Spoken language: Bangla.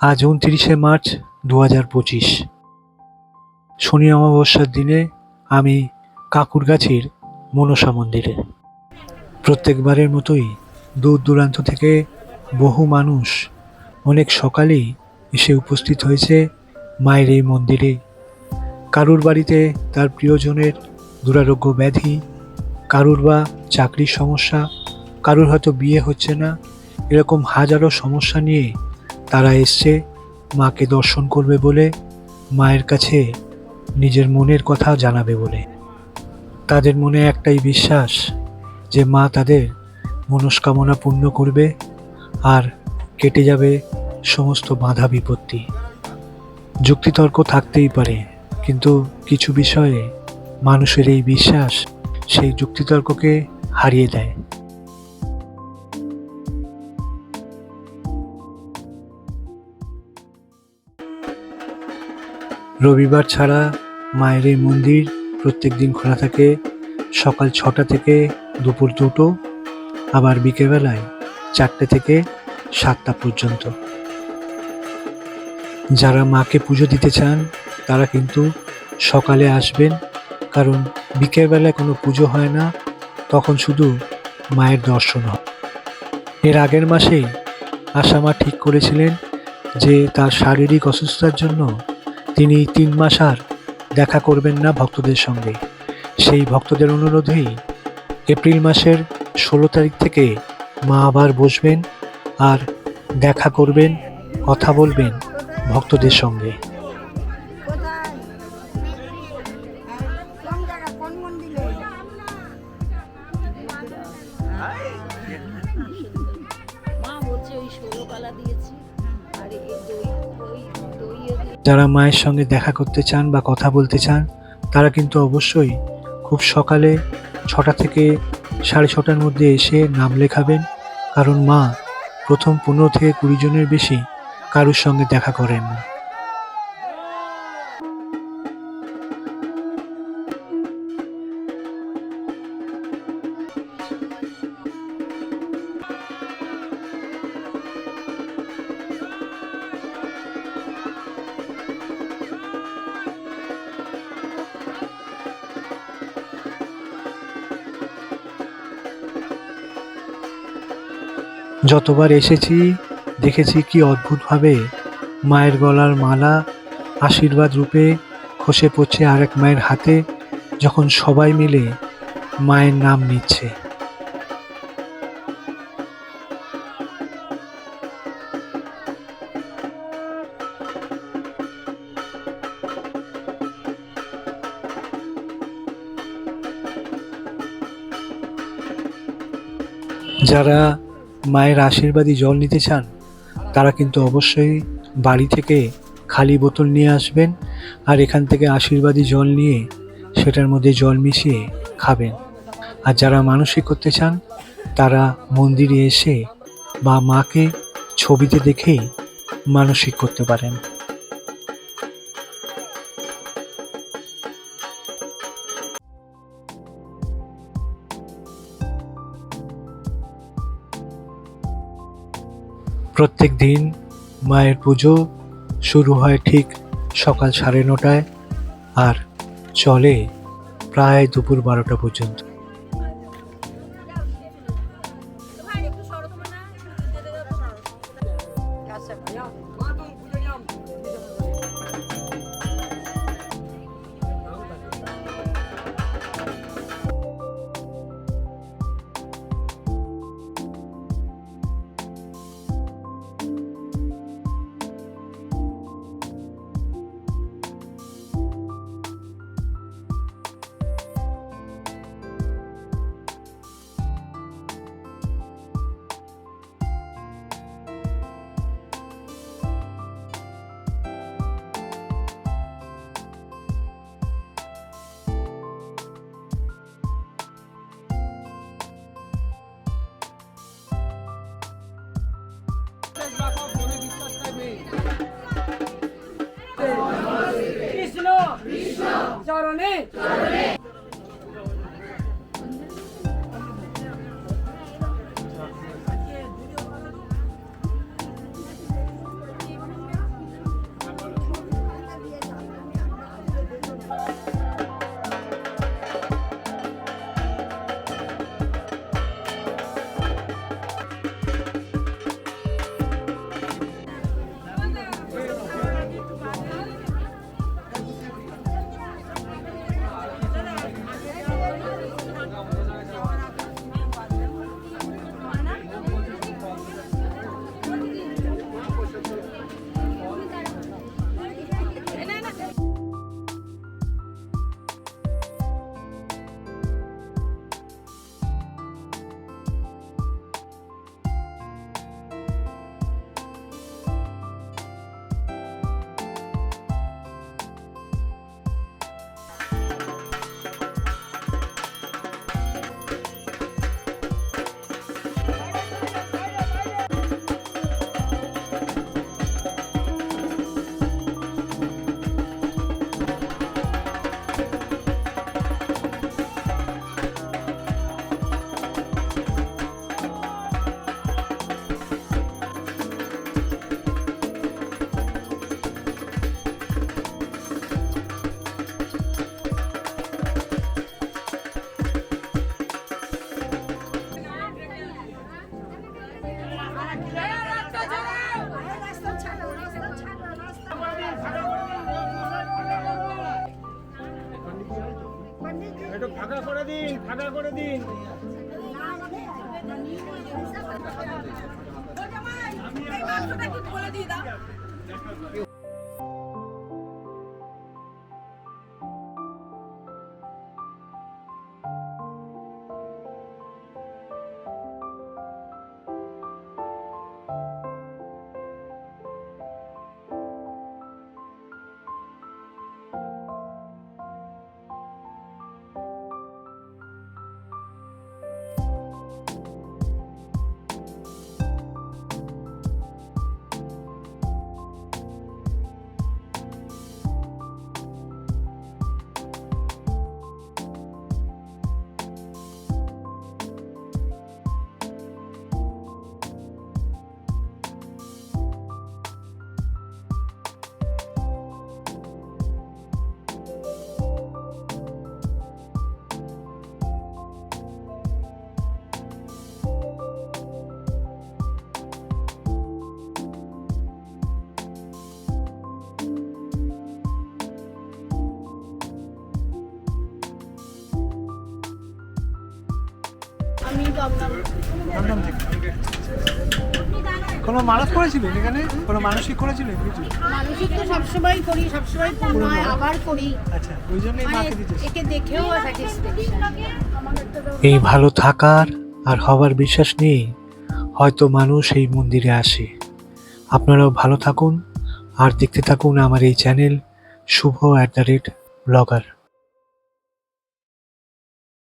আজ উনত্রিশে মার্চ দু হাজার পঁচিশ। শনি অমাবস্যার দিনে আমি কাকুরগাছির মনসা মন্দিরে। প্রত্যেকবারের মতোই দূর দূরান্ত থেকে বহু মানুষ অনেক সকালেই এসে উপস্থিত হয়েছে মায়ের এই মন্দিরে। কারুর বাড়িতে তার প্রিয়জনের দুরারোগ্য ব্যাধি, কারুর বা চাকরির সমস্যা, কারুর হয়তো বিয়ে হচ্ছে না, এরকম হাজারো সমস্যা নিয়ে তারা এসছে মাকে দর্শন করবে বলে মায়ের কাছে নিজের মনের কথা জানাবে বলে। তাদের মনে একটাই বিশ্বাস যে মা তাদের মনস্কামনা পূর্ণ করবে আর কেটে যাবে সমস্ত বাধা বিপত্তি। যুক্তিতর্ক থাকতেই পারে, কিন্তু কিছু বিষয়ে মানুষের এই বিশ্বাস সেই যুক্তিতর্ককে হারিয়ে দেয়। রবিবার ছাড়া মায়ের এই মন্দির প্রত্যেক দিন খোলা থাকে। সকাল ছটা থেকে দুপুর দুটো, আবার বিকেলবেলায় চারটে থেকে সাতটা পর্যন্ত। যারা মাকে পুজো দিতে চান, তারা কিন্তু সকালে আসবেন, কারণ বিকেলবেলায় কোনো পুজো হয় না, তখন শুধু মায়ের দর্শন হয়। এর আগের মাসেই আশামা ঠিক করেছিলেন যে তার শারীরিক অসুস্থতার জন্য তিনি তিন মাস আর দেখা করবেন না ভক্তদের সঙ্গে। সেই ভক্তদের অনুরোধেই এপ্রিল মাসের ষোলো তারিখ থেকে মা আবার বসবেন আর দেখা করবেন, কথা বলবেন ভক্তদের সঙ্গে। যারা মায়ের সঙ্গে দেখা করতে চান বা কথা বলতে চান, তারা কিন্তু অবশ্যই খুব সকালে ছটা থেকে সাড়ে ছটার মধ্যে এসে নাম লেখাবেন। কারণ মা প্রথম পনেরো থেকে কুড়ি জনের বেশি কারুর সঙ্গে দেখা করেন না। যতবার এসেছি, দেখেছি কি অদ্ভুতভাবে মায়ের গলার মালা আশীর্বাদ রূপে খসে পড়ছে আরেক মায়ের হাতে, যখন সবাই মিলে মায়ের নাম নিচ্ছে। যারা মায়ের আশীর্বাদী জল নিতে চান, তারা কিন্তু অবশ্যই বাড়ি থেকে খালি বোতল নিয়ে আসবেন আর এখান থেকে আশীর্বাদী জল নিয়ে সেটার মধ্যে জল মিশিয়ে খাবেন। আর যারা মানসিক করতে চান, তারা মন্দিরে এসে বা মাকে ছবিতে দেখেই মানসিক করতে পারেন। প্রত্যেক দিন মায়ের পুজো শুরু হয় ঠিক সকাল সাড়ে নটায় আর চলে প্রায় দুপুর বারোটা পর্যন্ত। কৃষ্ণ। চরণে। ফাঁকা করে দিন ফাঁকা করে দিন। আমি দমদম। কোনো মানত করেছিলেন এখানে? কোনো মানসিক করেছিলেন কিছু? মানসিক তো সবসময় করি সবসময় পূর্ণ হয় আবার করি। আচ্ছা ওই জন্যই মানে একে দেখেও এই ভালো থাকার আর হবার বিশ্বাস নিয়েই হয়তো মানুষ এই মন্দিরে আসে। আপনারাও ভালো থাকুন আর দেখতে থাকুন আমার এই channel Shubho at the rate blogger.